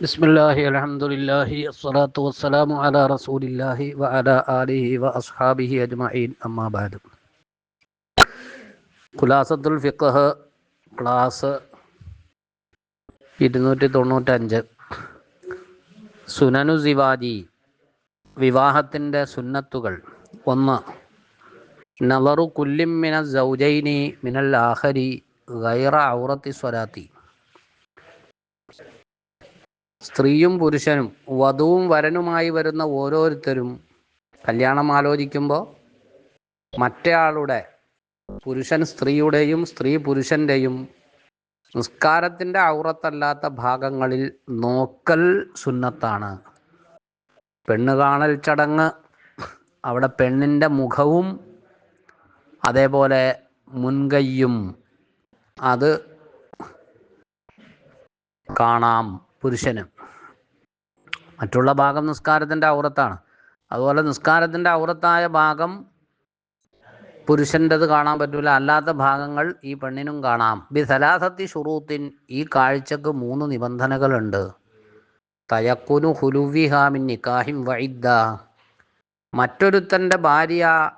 ബിസ്മില്ലാഹി അലഹമുല്ലാഹി അസ്സലാത്തു വസ്സലാമു അല റസൂലില്ലാഹി വ ആലിഹി വ അസ്ഹാബിഹി അജ്മഈൻ. അമ്മാബാദ് ഖുലാസത്തുൽ ഫിഖഹ് ക്ലാസ് ഇരുന്നൂറ്റി തൊണ്ണൂറ്റഞ്ച് സുനനു സിവാജി വിവാഹത്തിന്റെ സുന്നത്തുകൾ. ഒന്ന് നവറു കുല്ലിം മിന സൗജൈനി മിനൽ ആഹരി ഗൈറ ഔറത്തി സ്വരാത്തി സ്ത്രീയും പുരുഷനും വധുവും വരനുമായി വരുന്ന ഓരോരുത്തരും കല്യാണം ആലോചിക്കുമ്പോൾ മറ്റേയാളുടെ പുരുഷൻ സ്ത്രീയുടെയും സ്ത്രീ പുരുഷന്റെയും നിസ്കാരത്തിന്റെ ഔറത്തല്ലാത്ത ഭാഗങ്ങളിൽ നോക്കൽ സുന്നത്താണ്. പെണ്ണ് കാണൽ ചടങ്ങ് അവിടെ പെണ്ണിന്റെ മുഖവും അതേപോലെ മുൻകൈയും അത് കാണാം. പുരുഷന്. മറ്റുള്ള ഭാഗം നിസ്കാരത്തിന്റെ ഔറത്താണ്. അതുപോലെ നിസ്കാരത്തിന്റെ ഔറത്തായ ഭാഗം പുരുഷന്റെത് കാണാൻ പറ്റില്ല അല്ലാത്ത ഭാഗങ്ങൾ ഈ പെണ്ണിനും കാണാം. ബി സലാസത്തി ഷുറൂത്തിൻ ഈ കാഴ്ചക്ക് മൂന്ന് നിബന്ധനകളുണ്ട്. തയക്കുനു ഹുലുവിഹാമിൻ നിക്കാഹിം വൈദ്ദ മറ്റൊരുത്തന്റെ ഭാര്യ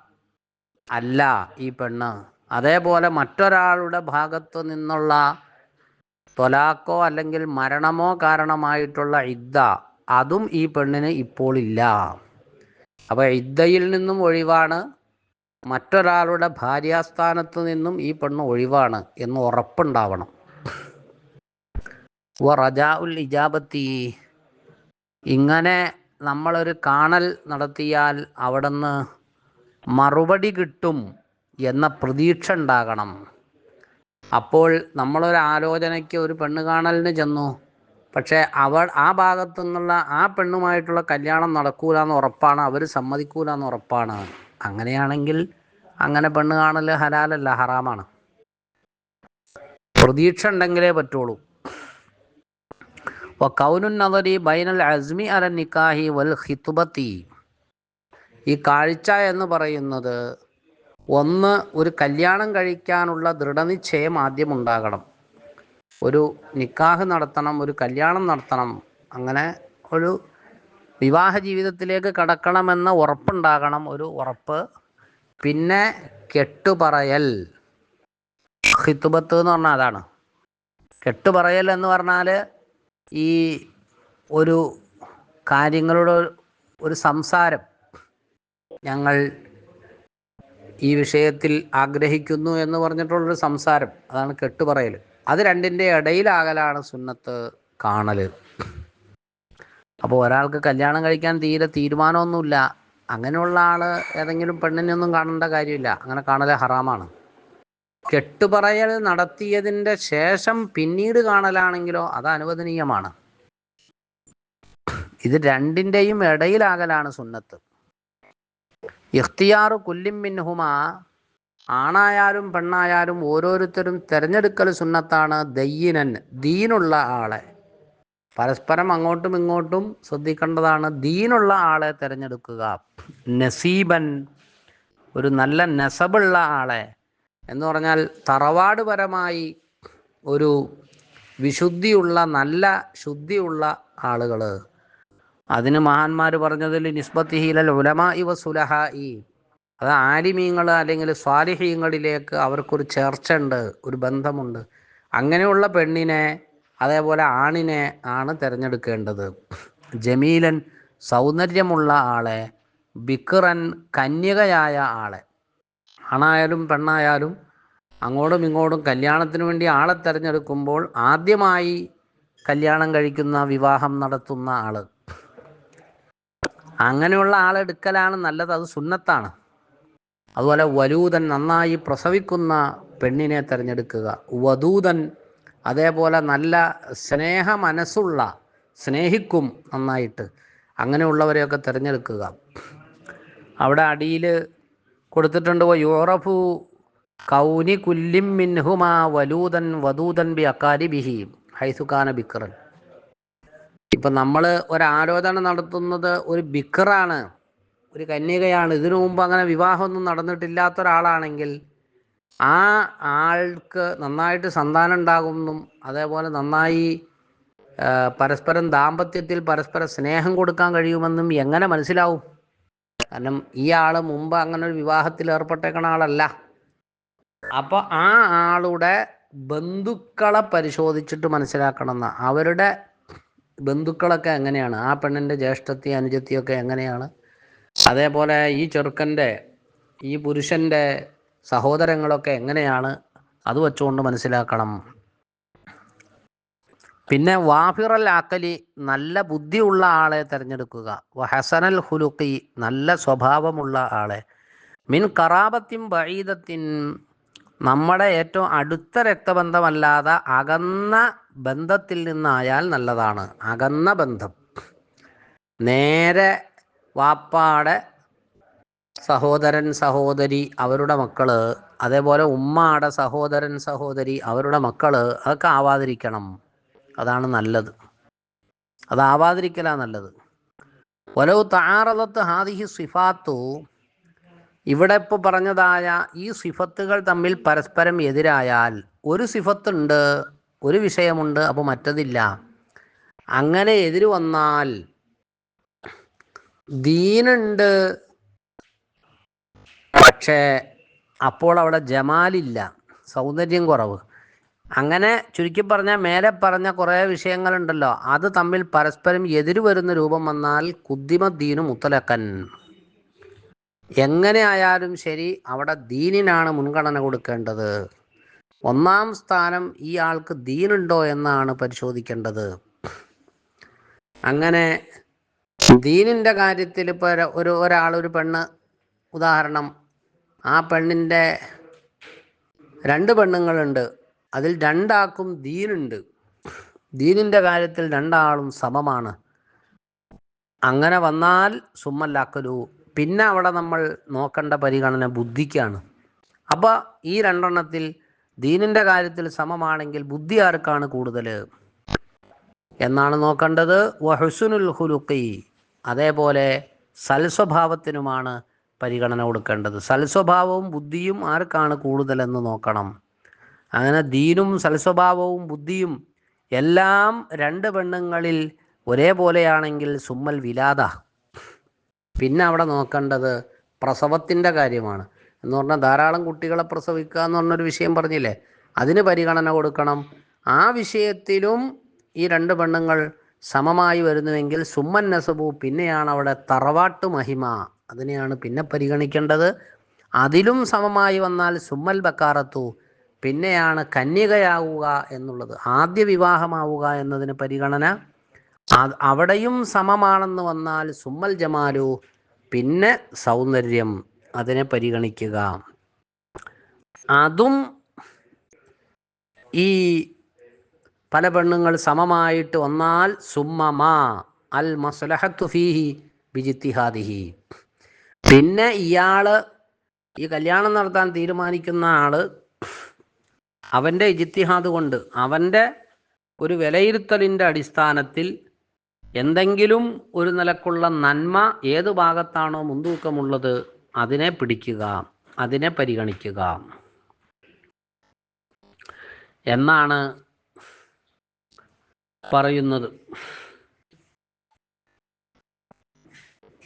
അല്ല ഈ പെണ്ണ്. അതേപോലെ മറ്റൊരാളുടെ ഭാഗത്തു നിന്നുള്ള തൊലാക്കോ അല്ലെങ്കിൽ മരണമോ കാരണമായിട്ടുള്ള ഇദ്ദ അതും ഈ പെണ്ണിന് ഇപ്പോൾ ഇല്ല അപ്പോൾ ഇദ്ദയിൽ നിന്നും ഒഴിവാണ് മറ്റൊരാളുടെ ഭാര്യാസ്ഥാനത്ത് നിന്നും ഈ പെണ്ണ് ഒഴിവാണ് എന്ന് ഉറപ്പുണ്ടാവണം. റജാ ഉൽ ഇജാബത്തി ഇങ്ങനെ നമ്മളൊരു കാണൽ നടത്തിയാൽ അവിടുന്ന് മറുപടി കിട്ടും എന്ന പ്രതീക്ഷ ഉണ്ടാകണം. അപ്പോൾ നമ്മളൊരു ആലോചനയ്ക്ക് ഒരു പെണ്ണ് കാണലിന് ചെന്നു. പക്ഷേ അവൾ ആ ഭാഗത്തു നിന്നുള്ള ആ പെണ്ണുമായിട്ടുള്ള കല്യാണം നടക്കൂല എന്ന് ഉറപ്പാണ്. അവർ സമ്മതിക്കൂല എന്ന് ഉറപ്പാണ്. അങ്ങനെയാണെങ്കിൽ അങ്ങനെ പെണ്ണ് കാണൽ ഹലാലല്ല ഹറാമാണ്. പ്രതീക്ഷ ഉണ്ടെങ്കിലേ പറ്റുള്ളൂ. നദരി ബൈനൽ അസ്മി അല നിക്കാഹി വൽ ഹിത്തുബത്തി ഈ കാഴ്ച എന്ന് പറയുന്നത് ഒന്ന് ഒരു കല്യാണം കഴിക്കാനുള്ള ദൃഢനിശ്ചയം ആദ്യം ഉണ്ടാകണം. ഒരു നിക്കാഹ് നടത്തണം ഒരു കല്യാണം നടത്തണം. അങ്ങനെ ഒരു വിവാഹ ജീവിതത്തിലേക്ക് കടക്കണമെന്ന ഉറപ്പുണ്ടാകണം ഒരു ഉറപ്പ്. പിന്നെ കെട്ടുപറയൽ. ഹിത്തുബത്ത് എന്ന് പറഞ്ഞാൽ അതാണ്. കെട്ടുപറയൽ എന്ന് പറഞ്ഞാൽ ഈ ഒരു കാര്യങ്ങളുടെ ഒരു സംസാരം. ഞങ്ങൾ ഈ വിഷയത്തിൽ ആഗ്രഹിക്കുന്നു എന്ന് പറഞ്ഞിട്ടുള്ളൊരു സംസാരം അതാണ് കെട്ടുപറയൽ. അത് രണ്ടിന്റെ ഇടയിലാകലാണ് സുന്നത്ത് കാണൽ അപ്പോൾ ഒരാൾക്ക് കല്യാണം കഴിക്കാൻ തീരെ തീരുമാനമൊന്നുമില്ല അങ്ങനെയുള്ള ആൾ ഏതെങ്കിലും പെണ്ണിനൊന്നും കാണേണ്ട കാര്യമില്ല അങ്ങനെ കാണൽ ഹറാമാണ്. കെട്ടുപറയൽ നടത്തിയതിന്റെ ശേഷം പിന്നീട് കാണലാണെങ്കിലോ അത് അനുവദനീയമാണ്. ഇത് രണ്ടിന്റെയും ഇടയിലാകലാണ് സുന്നത്ത്. ഇഖ്തിയാറു കുല്ലിം മിൻഹുമ ആണായാലും പെണ്ണായാലും ഓരോരുത്തരും തിരഞ്ഞെടുക്കൽ സുന്നത്താണ് ദയ്യനൻ ദീനുള്ള ആളെ. പരസ്പരം അങ്ങോട്ടും ഇങ്ങോട്ടും ശ്രദ്ധിക്കേണ്ടതാണ് ദീനുള്ള ആളെ തിരഞ്ഞെടുക്കുക. നസീബൻ ഒരു നല്ല നെസബുള്ള ആളെ എന്ന് പറഞ്ഞാൽ തറവാടുപരമായി ഒരു വിശുദ്ധിയുള്ള നല്ല ശുദ്ധിയുള്ള ആളുകൾ അതിന് മഹാന്മാർ പറഞ്ഞതിൽ നിസ്ബത്തിഹിലൽ ഉലമ ഇവ സുലഹ ഇ അത് ആലിമീങ്ങൾ അല്ലെങ്കിൽ സ്വാലിഹീങ്ങളിലേക്ക് അവർക്കൊരു ചേർച്ച ഉണ്ട് ഒരു ബന്ധമുണ്ട്. അങ്ങനെയുള്ള പെണ്ണിനെ അതേപോലെ ആണിനെ ആണ് തിരഞ്ഞെടുക്കേണ്ടത്. ജമീലൻ സൗന്ദര്യമുള്ള ആളെ ബിക്കറൻ കന്യകയായ ആളെ. ആണായാലും പെണ്ണായാലും അങ്ങോട്ടും ഇങ്ങോട്ടും കല്യാണത്തിന് വേണ്ടി ആളെ തിരഞ്ഞെടുക്കുമ്പോൾ ആദ്യമായി കല്യാണം കഴിക്കുന്ന വിവാഹം നടത്തുന്ന ആൾ. അങ്ങനെയുള്ള ആളെടുക്കലാണ് നല്ലത് അത് സുന്നത്താണ്. അതുപോലെ വലൂതൻ നന്നായി പ്രസവിക്കുന്ന പെണ്ണിനെ തിരഞ്ഞെടുക്കുക. വധൂതൻ അതേപോലെ നല്ല സ്നേഹ മനസ്സുള്ള സ്നേഹിക്കും നന്നായിട്ട്. അങ്ങനെയുള്ളവരെയൊക്കെ തിരഞ്ഞെടുക്കുക. അവിടെ അടിയിൽ കൊടുത്തിട്ടുണ്ട് യൂറഫു കൗനി കുല്ലിം മിൻഹുമാ വലൂതൻ വധൂതൻ ബി അക്കാരി ബിഹി ഹൈസുഖാന ബിക്കറൻ ഇപ്പം നമ്മൾ ഒരാലോചന നടത്തുന്നത് ഒരു ബിക്കറാണ് ഒരു കന്യകയാണ്. ഇതിനു മുമ്പ് അങ്ങനെ വിവാഹമൊന്നും നടന്നിട്ടില്ലാത്ത ഒരാളാണെങ്കിൽ ആ ആൾക്ക് നന്നായിട്ട് സന്താനം ഉണ്ടാകുമെന്നും അതേപോലെ നന്നായി പരസ്പരം ദാമ്പത്യത്തിൽ പരസ്പര സ്നേഹം കൊടുക്കാൻ കഴിയുമെന്നും എങ്ങനെ മനസ്സിലാവും? കാരണം ഈ ആൾ മുമ്പ് അങ്ങനെ ഒരു വിവാഹത്തിൽ ഏർപ്പെട്ടേക്കണ ആളല്ല. അപ്പോൾ ആ ആളുടെ ബന്ധുക്കളെ പരിശോധിച്ചിട്ട് മനസ്സിലാക്കണം അവരുടെ ബന്ധുക്കളൊക്കെ എങ്ങനെയാണ്? ആ പെണ്ണിന്റെ ജ്യേഷ്ഠത്തി അനുജത്തിയൊക്കെ എങ്ങനെയാണ്? അതേപോലെ ഈ ചെറുക്കന്റെ ഈ പുരുഷന്റെ സഹോദരങ്ങളൊക്കെ എങ്ങനെയാണ്? അത് വെച്ചുകൊണ്ട് മനസ്സിലാക്കണം. പിന്നെ വാഫിറൽ ആക്കലി നല്ല ബുദ്ധിയുള്ള ആളെ തിരഞ്ഞെടുക്കുക. വഹസനൽ ഹുലുക്കി നല്ല സ്വഭാവമുള്ള ആളെ. മിൻ കറാബത്തിൻ ബഴീദത്തിൻ നമ്മുടെ ഏറ്റവും അടുത്ത രക്തബന്ധമല്ലാതെ അകന്ന ബന്ധത്തിൽ നിന്നായാൽ നല്ലതാണ്. അകന്ന ബന്ധം. നേരെ വാപ്പാടെ സഹോദരൻ സഹോദരി അവരുടെ മക്കൾ അതേപോലെ ഉമ്മാടെ സഹോദരൻ സഹോദരി അവരുടെ മക്കൾ അതൊക്കെ ആവാതിരിക്കണം. അതാണ് നല്ലത്. അതാവാതിരിക്കലാ നല്ലത്. ഒലവ് താറലത്ത് ഹാദിഹി സിഫാത്തു ഇവിടെ ഇപ്പോൾ പറഞ്ഞതായ ഈ സിഫത്തുകൾ തമ്മിൽ പരസ്പരം എതിരായാൽ ഒരു സിഫത്തുണ്ട് ഒരു വിഷയമുണ്ട് അപ്പോൾ മറ്റതില്ല. അങ്ങനെ എതിര് വന്നാൽ ദീനുണ്ട് പക്ഷേ അപ്പോൾ അവിടെ ജമാലില്ല സൗന്ദര്യം കുറവ്. അങ്ങനെ ചുരുക്കി പറഞ്ഞാൽ മേലെ പറഞ്ഞ കുറേ വിഷയങ്ങളുണ്ടല്ലോ അത് തമ്മിൽ പരസ്പരം എതിര് വരുന്ന രൂപം വന്നാൽ കുദ്ദിമ ദീനു മുത്തലക്കൻ എങ്ങനെ ആയാലും ശരി അവിടെ ദീനിനാണ് മുൻഗണന കൊടുക്കേണ്ടത്. ഒന്നാം സ്ഥാനം ഈ ആൾക്ക് ദീനുണ്ടോ എന്നാണ് പരിശോധിക്കേണ്ടത്. അങ്ങനെ ദീനിന്റെ കാര്യത്തിൽ ഇപ്പോൾ ഒരു ഒരാൾ ഒരു പെണ്ണ് ഉദാഹരണം ആ പെണ്ണിന്റെ രണ്ട് പെണ്ണുങ്ങളുണ്ട്. അതിൽ രണ്ടാൾക്കും ദീനുണ്ട്. ദീനിന്റെ കാര്യത്തിൽ രണ്ടാളും സമമാണ്. അങ്ങനെ വന്നാൽ സുമ്മല്ലാക്കലു പിന്നെ അവിടെ നമ്മൾ നോക്കേണ്ട പരിഗണന ബുദ്ധിക്കാണ്. അപ്പോൾ ഈ രണ്ടെണ്ണത്തിൽ ദീനിന്റെ കാര്യത്തിൽ സമമാണെങ്കിൽ ബുദ്ധി ആർക്കാണ് കൂടുതൽ എന്നാണ് നോക്കേണ്ടത്. വഹുസുനുൽ ഹുലുക്കി അതേപോലെ സൽസ്വഭാവത്തിനുമാണ് പരിഗണന കൊടുക്കേണ്ടത്. സൽസ്വഭാവവും ബുദ്ധിയും ആർക്കാണ് കൂടുതലെന്ന് നോക്കണം. അങ്ങനെ ദീനും സൽസ്വഭാവവും ബുദ്ധിയും എല്ലാം രണ്ട് പെണ്ണുങ്ങളിൽ ഒരേപോലെയാണെങ്കിൽ സുമ്മൽ വിലാദ. പിന്നെ അവിടെ നോക്കേണ്ടത് പ്രസവത്തിന്റെ കാര്യമാണ്. എന്ന് പറഞ്ഞാൽ ധാരാളം കുട്ടികളെ പ്രസവിക്കുക എന്ന് പറഞ്ഞൊരു വിഷയം പറഞ്ഞില്ലേ? അതിന് പരിഗണന കൊടുക്കണം. ആ വിഷയത്തിലും ഈ രണ്ട് പെണ്ണുങ്ങൾ സമമായി വരുന്നുവെങ്കിൽ സുമ്മൻ നസബു പിന്നെയാണ് അവിടെ തറവാട്ട് മഹിമ. അതിനെയാണ് പിന്നെ പരിഗണിക്കേണ്ടത്. അതിലും സമമായി വന്നാൽ സുമ്മൽ ബക്കാറത്തു പിന്നെയാണ് കന്യകയാവുക എന്നുള്ളത്. ആദ്യ വിവാഹമാവുക എന്നതിന് പരിഗണന അവിടെയും സമമാണെന്ന് വന്നാൽ സുമ്മൽ ജമാലു പിന്നെ സൗന്ദര്യം അതിനെ പരിഗണിക്കുക. അതും ഈ പല പെണ്ണുങ്ങൾ സമമായിട്ട് വന്നാൽ സുമ്മമാ അൽ മസ്ലഹത്തു ഫീഹി ബിജിത്തിഹാദിഹി. പിന്നെ ഇയാൾ ഈ കല്യാണം നടത്താൻ തീരുമാനിക്കുന്ന ആൾ അവന്റെ ഇജിത്തിഹാദ് കൊണ്ട് അവന്റെ ഒരു വിലയിരുത്തലിന്റെ അടിസ്ഥാനത്തിൽ എന്തെങ്കിലും ഒരു നിലക്കുള്ള നന്മ ഏത് ഭാഗത്താണോ മുൻതൂക്കമുള്ളത് അതിനെ പിടിക്കുക അതിനെ പരിഗണിക്കുക. എന്നാണ് പറയുന്നത്.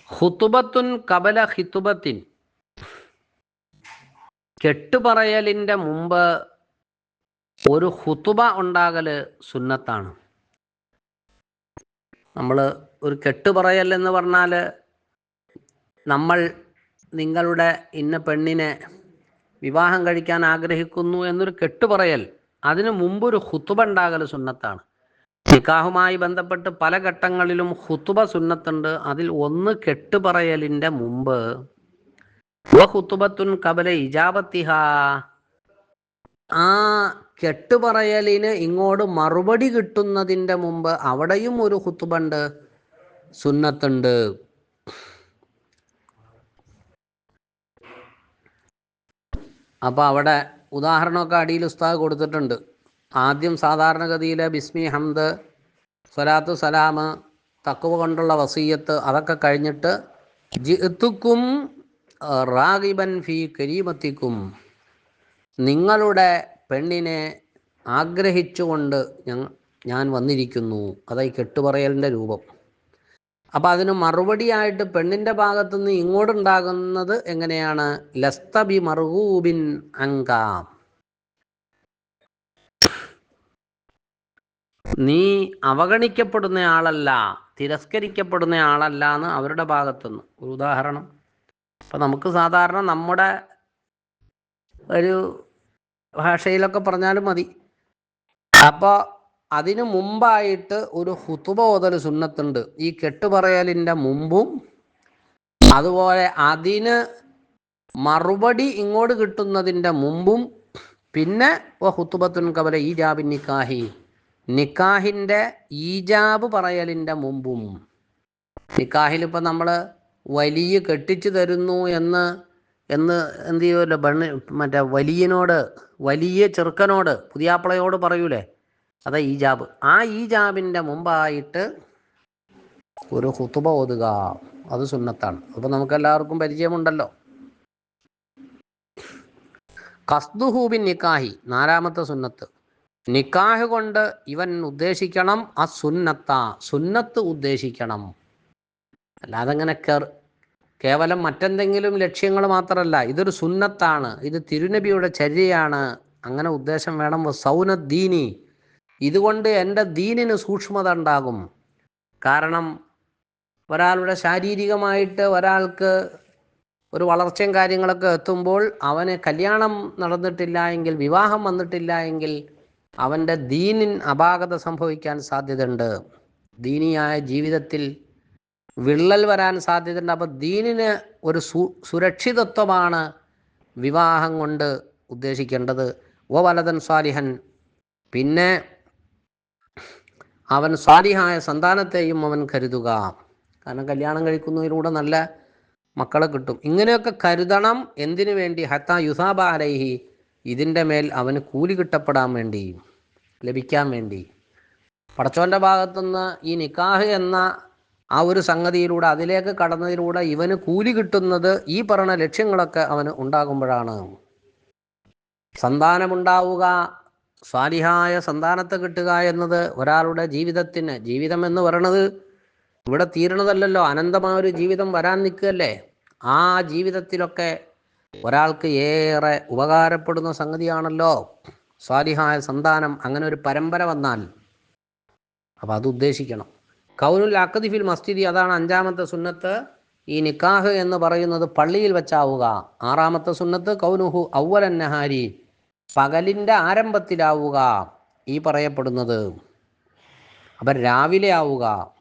ഹുത്തുബത്തുൻ കബല ഹിത്തുബത്തിൻ കെട്ടുപറയലിന്റെ മുമ്പ് ഒരു ഹുത്തുബ ഉണ്ടാകൽ സുന്നത്താണ്. നമ്മൾ ഒരു കെട്ടുപറയൽ എന്ന് പറഞ്ഞാൽ നമ്മൾ നിങ്ങളുടെ ഇന്ന പെണ്ണിനെ വിവാഹം കഴിക്കാൻ ആഗ്രഹിക്കുന്നു എന്നൊരു കെട്ടുപറയൽ അതിനു മുമ്പ് ഒരു ഹുത്തുബ ഉണ്ടാകൽ സുന്നത്താണ്. നിക്കാഹുമായി ബന്ധപ്പെട്ട് പല ഘട്ടങ്ങളിലും ഹുത്തുബ സുന്നത്തുണ്ട്. അതിൽ ഒന്ന് കെട്ടുപറയലിന്റെ മുമ്പ് ഹുത്തുബത്തുൻ കബല ഇജാബത്തിഹ ആ കെട്ടുപറയലിന് ഇങ്ങോട്ട് മറുപടി കിട്ടുന്നതിന്റെ മുമ്പ് അവിടെയും ഒരു ഹുത്തുബണ്ട് സുന്നത്തുണ്ട്. അപ്പോൾ അവിടെ ഉദാഹരണമൊക്കെ അടിയിൽ ഉസ്താദ് കൊടുത്തിട്ടുണ്ട്. ആദ്യം സാധാരണഗതിയിലെ ബിസ്മി ഹംദ് സ്വലാത്തു സലാം തക്കുവ കൊണ്ടുള്ള വസീയത്ത് അതൊക്കെ കഴിഞ്ഞിട്ട് ജിത്തുക്കും റാഗിബൻ ഫി കരീമത്തിക്കും. നിങ്ങളുടെ പെണ്ണിനെ ആഗ്രഹിച്ചുകൊണ്ട് ഞാൻ വന്നിരിക്കുന്നു. അതായി കെട്ടുപറയലിന്റെ രൂപം. അപ്പം അതിന് മറുപടിയായിട്ട് പെണ്ണിന്റെ ഭാഗത്തുനിന്ന് ഇങ്ങോട്ടുണ്ടാകുന്നത് എങ്ങനെയാണ്? ലസ്തബി മർഹൂബിൻ അങ്കാം. നീ അവഗണിക്കപ്പെടുന്ന ആളല്ല തിരസ്കരിക്കപ്പെടുന്ന ആളല്ല എന്ന് അവരുടെ ഭാഗത്തുനിന്ന്. ഒരു ഉദാഹരണം. അപ്പം നമുക്ക് സാധാരണ നമ്മുടെ ഒരു ഭാഷയിലൊക്കെ പറഞ്ഞാലും മതി. അപ്പോൾ അതിനു മുമ്പായിട്ട് ഒരു ഹുത്തുബ ഓതൽ സുന്നത്തുണ്ട്. ഈ കെട്ടുപറയലിന്റെ മുമ്പും അതുപോലെ അതിന് മറുപടി ഇങ്ങോട്ട് കിട്ടുന്നതിന്റെ മുമ്പും പിന്നെ ഓ ഹുത്തുബത്തുൻ കബല ഈജാബി നിക്കാഹി. നിക്കാഹിന്റെ ഈജാബ് പറയലിന്റെ മുമ്പും. നിക്കാഹിൽ ഇപ്പം നമ്മൾ വലിയ കെട്ടിച്ചു തരുന്നു എന്ന് എന്ന് എന്ത് ചെയ്യുമല്ലോ ബണ്ണ് മറ്റേ വലിയനോട് വലിയ ചെറുക്കനോട് പുതിയാപ്പിളയോട് പറയൂലേ? അതാ ഈജാബ് ആ ഈജാബിന്റെ മുമ്പായിട്ട് ഒരു ഹുത്തുബ ഓതുക. അത് സുന്നത്താണ്. അപ്പോൾ നമുക്ക് എല്ലാവർക്കും പരിചയമുണ്ടല്ലോ കസ്തുഹൂബിൻ നിക്കാഹി നാലാമത്തെ സുന്നത്ത്. നിക്കാഹ് കൊണ്ട് ഇവൻ ഉദ്ദേശിക്കണം ആ സുന്നത്ത സുന്നത്ത് ഉദ്ദേശിക്കണം. അല്ലാതെ അങ്ങനെ കേവലം മറ്റെന്തെങ്കിലും ലക്ഷ്യങ്ങൾ മാത്രമല്ല ഇതൊരു സുന്നത്താണ് ഇത് തിരുനബിയുടെ ചര്യയാണ് അങ്ങനെ ഉദ്ദേശം വേണം. സൗന ദീനി ഇതുകൊണ്ട് എന്റെ ദീനിന് സൂക്ഷ്മത ഉണ്ടാകും. കാരണം ഒരാളുടെ ശാരീരികമായിട്ട് ഒരാൾക്ക് ഒരു വളർച്ചയും കാര്യങ്ങളൊക്കെ എത്തുമ്പോൾ അവന് കല്യാണം നടന്നിട്ടില്ല എങ്കിൽ വിവാഹം വന്നിട്ടില്ല എങ്കിൽ അവന്റെ ദീനിൻ അപാകത സംഭവിക്കാൻ സാധ്യതയുണ്ട്. ദീനിയായ ജീവിതത്തിൽ വിള്ളൽ വരാൻ സാധ്യതയുണ്ട്. അപ്പോൾ ദീനിന് ഒരു സു സുരക്ഷിതത്വമാണ് വിവാഹം കൊണ്ട് ഉദ്ദേശിക്കേണ്ടത്. ഓ വലതൻ സ്വാലിഹൻ. പിന്നെ അവൻ സ്വാലിഹായ സന്താനത്തെയും അവൻ കരുതുക. കാരണം കല്യാണം കഴിക്കുന്നതിലൂടെ നല്ല മക്കളെ കിട്ടും. ഇങ്ങനെയൊക്കെ കരുതണം എന്തിനു വേണ്ടി? ഹത്ത യുസാബ അലൈഹി. ഇതിന്റെ മേൽ അവന് കൂലി കിട്ടപ്പെടാൻ വേണ്ടി ലഭിക്കാൻ വേണ്ടി. പടച്ചോന്റെ ഭാഗത്തുനിന്ന് ഈ നിക്കാഹ് എന്ന ആ ഒരു സംഗതിയിലൂടെ അതിലേക്ക് കടന്നതിലൂടെ ഇവന് കൂലി കിട്ടുന്നത് ഈ പറഞ്ഞ ലക്ഷ്യങ്ങളൊക്കെ അവന് ഉണ്ടാകുമ്പോഴാണ്. സന്താനമുണ്ടാവുക സ്വാലിഹായ സന്താനത്തെ കിട്ടുക എന്നത് ഒരാളുടെ ജീവിതത്തിന് ജീവിതം എന്ന് പറയണത് ഇവിടെ തീരണതല്ലല്ലോ. അനന്തമായ ഒരു ജീവിതം വരാൻ നിൽക്കുകയല്ലേ? ആ ജീവിതത്തിലൊക്കെ ഒരാൾക്ക് ഏറെ ഉപകാരപ്പെടുന്ന സംഗതിയാണല്ലോ. സ്വാലിഹായ സന്താനം അങ്ങനെ ഒരു പരമ്പര വന്നാൽ. അപ്പം അത് ഉദ്ദേശിക്കണം. കൗനുൽ അക്കദിഫിൽ മസ്ജിദി അതാണ് അഞ്ചാമത്തെ സുന്നത്ത്. ഈ നിക്കാഹ് എന്ന് പറയുന്നത് പള്ളിയിൽ വെച്ചാവുക. ആറാമത്തെ സുന്നത്ത് കൗനുഹു ഔവലൻ നഹാരി പകലിന്റെ ആരംഭത്തിലാവുക. ഈ പറയപ്പെടുന്നത്. അപ്പം രാവിലെ ആവുക.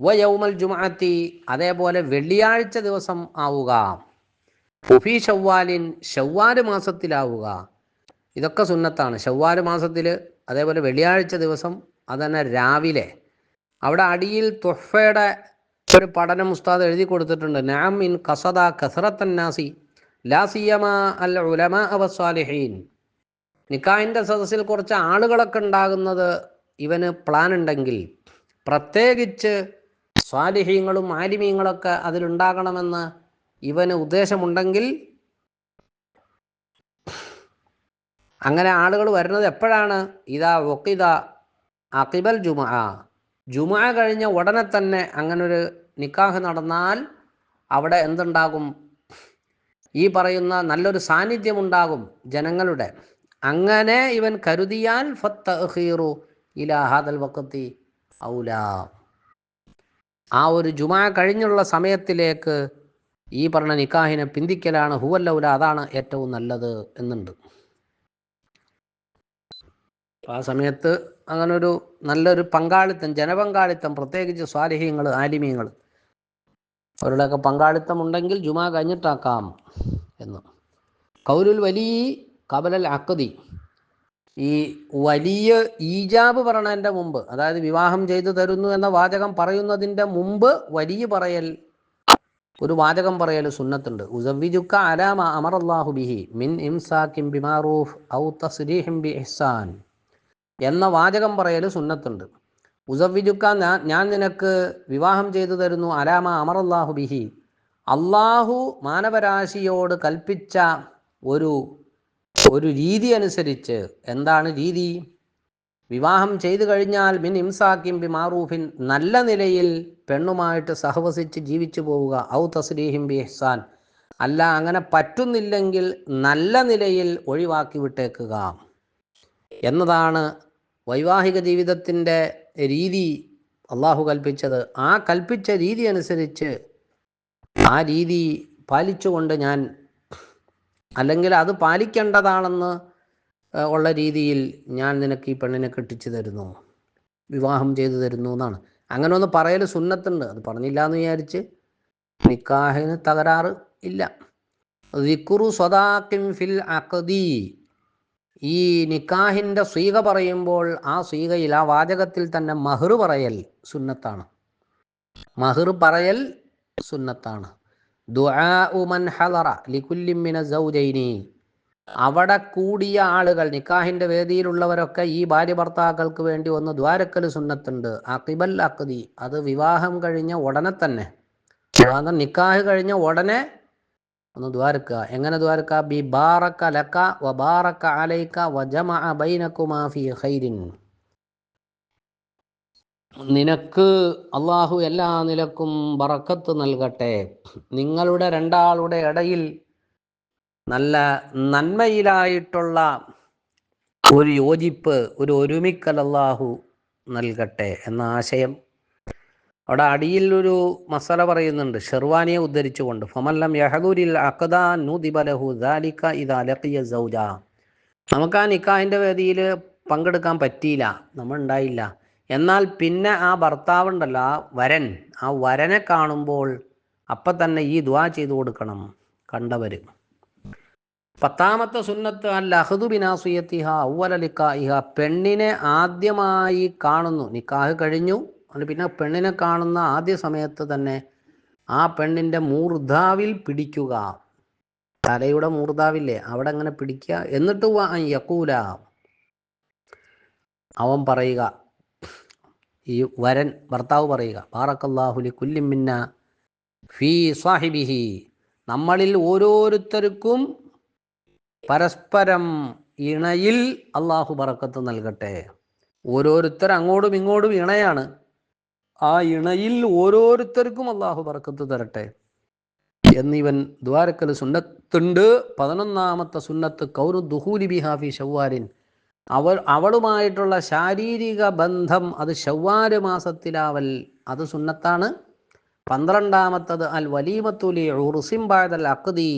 വ യൗമൽ ജുമാഅത്തി അതേപോലെ വെള്ളിയാഴ്ച ദിവസം ആവുക. ഫുഫി ഷവ്വാലിൻ ഷവ്വാൽ മാസത്തിലാവുക. ഇതൊക്കെ സുന്നത്താണ്. ഷവ്വാൽ മാസത്തിൽ അതേപോലെ വെള്ളിയാഴ്ച ദിവസം അതന്നെ രാവിലെ. അവിടെ അടിയിൽ തൊഫയുടെ ഒരു പഠനം ഉസ്താദ് എഴുതി കൊടുത്തിട്ടുണ്ട്. നാം ഇൻ കസദ കസറത്തന്നാസി ലാസിയമ അൽ ഉലമ അവസ്വാലിഹീൻ നിക്കാഹിന്റെ സദസ്സിൽ കുറച്ച് ആളുകളൊക്കെ ഉണ്ടാകുന്നത് ഇവന് പ്ലാൻ ഉണ്ടെങ്കിൽ പ്രത്യേകിച്ച് സ്വാലിഹീങ്ങളും ആലിമീങ്ങളൊക്കെ അതിലുണ്ടാകണമെന്ന് ഇവന് ഉദ്ദേശമുണ്ടെങ്കിൽ അങ്ങനെ ആളുകൾ വരുന്നത് എപ്പോഴാണ്? ഇതാ ഒക്കിത അക്കിബൽ ജുമ. ജുമ കഴിഞ്ഞ ഉടനെ തന്നെ അങ്ങനൊരു നിക്കാഹ് നടന്നാൽ അവിടെ എന്തുണ്ടാകും? ഈ പറയുന്ന നല്ലൊരു സാന്നിധ്യമുണ്ടാകും ജനങ്ങളുടെ. അങ്ങനെ ഇവൻ കരുതിയാൽ ഔല. ആ ഒരു ജുമാ കഴിഞ്ഞുള്ള സമയത്തിലേക്ക് ഈ പറഞ്ഞ നിക്കാഹിനെ പിന്തിക്കലാണ് ഹുവല്ലൗല അതാണ് ഏറ്റവും നല്ലത് എന്നുണ്ട്. ആ സമയത്ത് അങ്ങനൊരു നല്ലൊരു പങ്കാളിത്തം ജനപങ്കാളിത്തം പ്രത്യേകിച്ച് സ്വാലിഹ്യങ്ങൾ ആലിമീങ്ങൾ. അവരുടെയൊക്കെ പങ്കാളിത്തം ഉണ്ടെങ്കിൽ ജുമാ കഴിഞ്ഞിട്ടാക്കാം എന്ന്. കൗരുൽ വലിയ കബലൽ അക്കതി ഈ വലിയ ഈജാബ് പറയണതിന്റെ മുമ്പ് അതായത് വിവാഹം ചെയ്തു തരുന്നു എന്ന വാചകം പറയുന്നതിന്റെ മുമ്പ് വലിയ പറയൽ ഒരു വാചകം പറയൽ സുന്നത്തുണ്ട്. ഉസവിജുക്ക അലാമ അമറല്ലാഹു ബിഹി മിൻ ഇംസാക്കിം ബിമാറൂഫ് ഔ തസ്രീഹിം ബി ഇഹ്സാൻ. എന്ന വാചകം പറയൽ സുന്നത്തുണ്ട്. ഉസവിജുക്ക ഞാൻ നിനക്ക് വിവാഹം ചെയ്തു തരുന്നു. അലാമ അമറല്ലാഹു ബിഹി. അള്ളാഹു മാനവരാശിയോട് കൽപ്പിച്ച ഒരു ഒരു രീതി അനുസരിച്ച് എന്താണ് രീതി? വിവാഹം ചെയ്തു കഴിഞ്ഞാൽ മിൻ ഇംസാക്കിം ബി മാറൂഫിൻ നല്ല നിലയിൽ പെണ്ണുമായിട്ട് സഹവസിച്ച് ജീവിച്ചു പോവുക. ഔ തസ്ലീഹിം ബി ഇഹ്സാൻ. അല്ല അങ്ങനെ പറ്റുന്നില്ലെങ്കിൽ നല്ല നിലയിൽ ഒഴിവാക്കി വിട്ടേക്കുക. എന്നതാണ് വൈവാഹിക ജീവിതത്തിന്റെ രീതി അള്ളാഹു കൽപ്പിച്ചത്. ആ കൽപ്പിച്ച രീതി അനുസരിച്ച് ആ രീതി പാലിച്ചുകൊണ്ട് ഞാൻ അല്ലെങ്കിൽ അത് പാലിക്കേണ്ടതാണെന്ന് ഉള്ള രീതിയിൽ ഞാൻ നിനക്ക് ഈ പെണ്ണിനെ കെട്ടിച്ചു തരുന്നു. വിവാഹം ചെയ്തു തരുന്നു എന്നാണ്. അങ്ങനെ ഒന്ന് പറയൽ സുന്നത്തുണ്ട്. അത് പറഞ്ഞില്ല എന്ന് വിചാരിച്ച് നിക്കാഹിന് തകരാറ് ഇല്ല. ഫിൽ അഖദി. ഈ നിക്കാഹിന്റെ സ്വീക പറയുമ്പോൾ ആ സ്വീകയിൽ ആ വാചകത്തിൽ തന്നെ മഹർ പറയൽ സുന്നത്താണ്. മഹർ പറയൽ സുന്നത്താണ്. അവിടെ കൂടിയ ആളുകൾ നിക്കാഹിന്റെ വേദിയിലുള്ളവരൊക്കെ ഈ ഭാര്യ ഭർത്താക്കൾക്ക് വേണ്ടി ഒന്ന് ദ്വാരക്കൽ സുന്നത്തുണ്ട്. അക്കിബൽ അക്തി അത് വിവാഹം കഴിഞ്ഞ ഉടനെ തന്നെ. നിക്കാഹ് കഴിഞ്ഞ ഉടനെ ഒന്ന് ദ്വാരക്കുക. എങ്ങനെ ദ്വാരക്കുക ബി ബാറക്ക ലക്ക വ ബാറക്ക അലൈക്ക വ ജമഅ ബൈനക്കുമാ ഫീ ഖൈരിൻ. നിനക്ക് അള്ളാഹു എല്ലാ നിലക്കും ബറക്കത്ത് നൽകട്ടെ. നിങ്ങളുടെ രണ്ടാളുടെ ഇടയിൽ നല്ല നന്മയിലായിട്ടുള്ള ഒരു യോജിപ്പ് ഒരു ഒരുമിക്കൽ അള്ളാഹു നൽകട്ടെ എന്ന ആശയം അവിടെ അടിയിൽ ഒരു മസല പറയുന്നുണ്ട് ഷെർവാനിയെ ഉദ്ധരിച്ചുകൊണ്ട് ഫമല്ലം നമുക്ക് ആ നിക്കാഹിന്റെ വേദിയിൽ പങ്കെടുക്കാൻ പറ്റിയില്ല നമ്മൾ ഉണ്ടായില്ല എന്നാൽ പിന്നെ ആ ഭർത്താവുണ്ടല്ലോ ആ വരൻ ആ വരനെ കാണുമ്പോൾ അപ്പം തന്നെ ഈ ദ്വാ ചെയ്തു കൊടുക്കണം കണ്ടവർ. പത്താമത്തെ സുന്നത്ത് അൽ അഹദു ബിനാസുയത്തിഹ ഔവല ലിക്കായിഹ പെണ്ണിനെ ആദ്യമായി കാണുന്നു നിക്കാഹ് കഴിഞ്ഞു. അത് പിന്നെ പെണ്ണിനെ കാണുന്ന ആദ്യ സമയത്ത് തന്നെ ആ പെണ്ണിന്റെ മൂർധാവിൽ പിടിക്കുക. തലയുടെ മൂർധാവില്ലേ? അവിടെ അങ്ങനെ പിടിക്കുക. എന്നിട്ട് യക്കൂല. അവൻ പറയുക ഈ വരൻ ഭർത്താവ് പറയുക ബാറക്കല്ലാഹുലി കുല്ലിമിന്ന ഫീ സാഹിബിഹി. നമ്മളിൽ ഓരോരുത്തർക്കും പരസ്പരം ഇണയിൽ അള്ളാഹു ബറക്കത്ത് നൽകട്ടെ. ഓരോരുത്തർ അങ്ങോട്ടും ഇങ്ങോട്ടും ഇണയാണ്. ആ ഇണയിൽ ഓരോരുത്തർക്കും അള്ളാഹു പറക്കത്ത് തരട്ടെ. എന്നിവൻ ദ്വാരക്കൽ സുന്നത്തുണ്ട്. പതിനൊന്നാമത്തെ സുന്നത്ത് കൗരു ദുഹൂലി ബിഹാഫി ഷവ്വാലിൻ അവൾ അവളുമായിട്ടുള്ള ശാരീരിക ബന്ധം അത് ഷവ്വാര് മാസത്തിലാവൽ അത് സുന്നത്താണ്. പന്ത്രണ്ടാമത്തത് അൽ വലീമത്തുലി ഉറുസിംബാദൽ അക്തി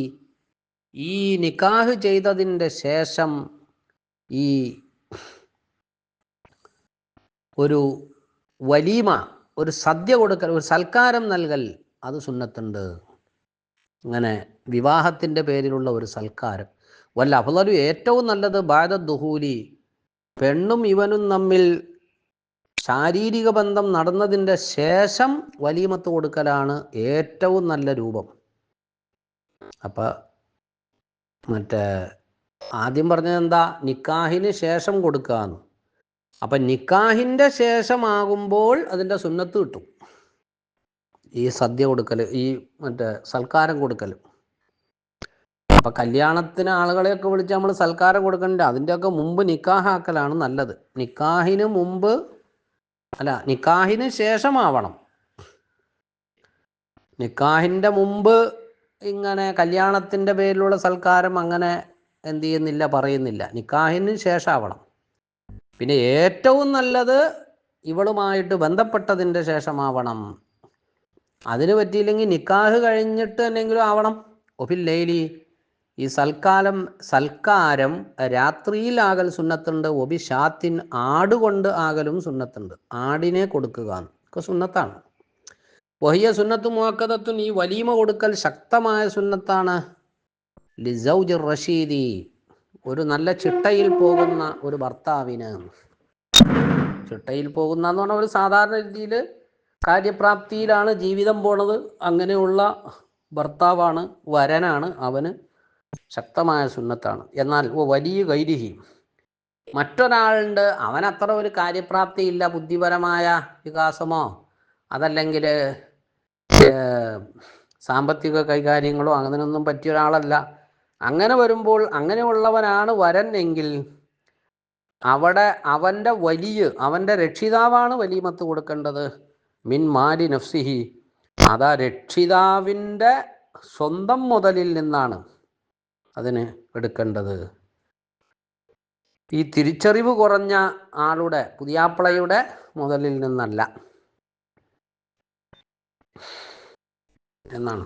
ഈ നിക്കാഹ് ചെയ്തതിന്റെ ശേഷം ഈ ഒരു വലീമ ഒരു സദ്യ കൊടുക്കൽ ഒരു സൽക്കാരം നൽകൽ അത് സുന്നത്തുണ്ട്. അങ്ങനെ വിവാഹത്തിന്റെ പേരിലുള്ള ഒരു സൽക്കാരം. വല്ല അഫലു ഏറ്റവും നല്ലത് ബാദ ദുഹൂലി. പെണ്ണും ഇവനും തമ്മിൽ ശാരീരിക ബന്ധം നടന്നതിന്റെ ശേഷം വലീമത്ത് കൊടുക്കലാണ് ഏറ്റവും നല്ല രൂപം. അപ്പം മറ്റേ ആദ്യം പറഞ്ഞത് എന്താ നിക്കാഹിന് ശേഷം കൊടുക്കാന്ന്. അപ്പം നിക്കാഹിന്റെ ശേഷമാകുമ്പോൾ അതിന്റെ സുന്നത്ത് കിട്ടും. ഈ സദ്യ കൊടുക്കൽ ഈ മറ്റേ സൽക്കാരം കൊടുക്കൽ അപ്പം കല്യാണത്തിന് ആളുകളെയൊക്കെ വിളിച്ച് നമ്മൾ സൽക്കാരം കൊടുക്കണ്ട? അതിന്റെയൊക്കെ മുമ്പ് നിക്കാഹാക്കലാണ് നല്ലത്. നിക്കാഹിന് മുമ്പ് അല്ല നിക്കാഹിന് ശേഷമാവണം. നിക്കാഹിന്റെ മുമ്പ് ഇങ്ങനെ കല്യാണത്തിന്റെ പേരിലുള്ള സൽക്കാരം അങ്ങനെ എന്ത് ചെയ്യുന്നില്ല പറയുന്നില്ല. നിക്കാഹിന് ശേഷമാവണം പിന്നെ ഏറ്റവും നല്ലത് ഇവളുമായിട്ട് ബന്ധപ്പെട്ടതിന്റെ ശേഷമാവണം. അതിന് പറ്റിയില്ലെങ്കിൽ നിക്കാഹ് കഴിഞ്ഞിട്ട് എന്നെങ്കിലും ആവണം. ലൈലി ഈ സൽക്കാലം സൽക്കാരം രാത്രിയിലാകൽ സുന്നത്തുണ്ട് ഒബി ഷാത്തിൻ ആടുകൊണ്ട് ആകലും സുന്നത്തുണ്ട്. ആടിനെ കൊടുക്കുക ഒക്കെ സുന്നത്താണ്. വഹിയ സുന്നത്ത് മുഹക്കതത്തും ഈ വലീമ കൊടുക്കൽ ശക്തമായ സുന്നത്താണ്. ലിസൗജ് റഷീദി. ഒരു നല്ല ചിട്ടയിൽ പോകുന്ന ഒരു ഭർത്താവിന് ചിട്ടയിൽ പോകുന്ന എന്ന് പറഞ്ഞാൽ ഒരു സാധാരണ രീതിയിൽ കാര്യപ്രാപ്തിയിലാണ് ജീവിതം പോണത്. അങ്ങനെയുള്ള ഭർത്താവാണ് വരനാണ്. അവന് ശക്തമായ സുന്നത്താണ്. എന്നാൽ വലിയ ഗൈരിഹി. മറ്റൊരാളുണ്ട്. അവനത്ര ഒരു കാര്യപ്രാപ്തി ഇല്ല ബുദ്ധിപരമായ വികാസമോ അതല്ലെങ്കിൽ സാമ്പത്തിക കൈകാര്യങ്ങളോ അങ്ങനെയൊന്നും പറ്റിയ ഒരാളല്ല. അങ്ങനെ വരുമ്പോൾ അങ്ങനെയുള്ളവനാണ് വരൻ എങ്കിൽ അവിടെ അവന്റെ വലിയ അവന്റെ രക്ഷിതാവാണ് വലിയമത്ത് കൊടുക്കേണ്ടത്. മിൻ മാരി നഫ്സിഹി. അതാ രക്ഷിതാവിന്റെ സ്വന്തം മുതലിൽ നിന്നാണ് അതിന് എടുക്കേണ്ടത്. ഈ തിരിച്ചറിവ് കുറഞ്ഞ ആളുടെ പുതിയാപ്പിളയുടെ മുതലിൽ നിന്നല്ല. എന്നാണ്.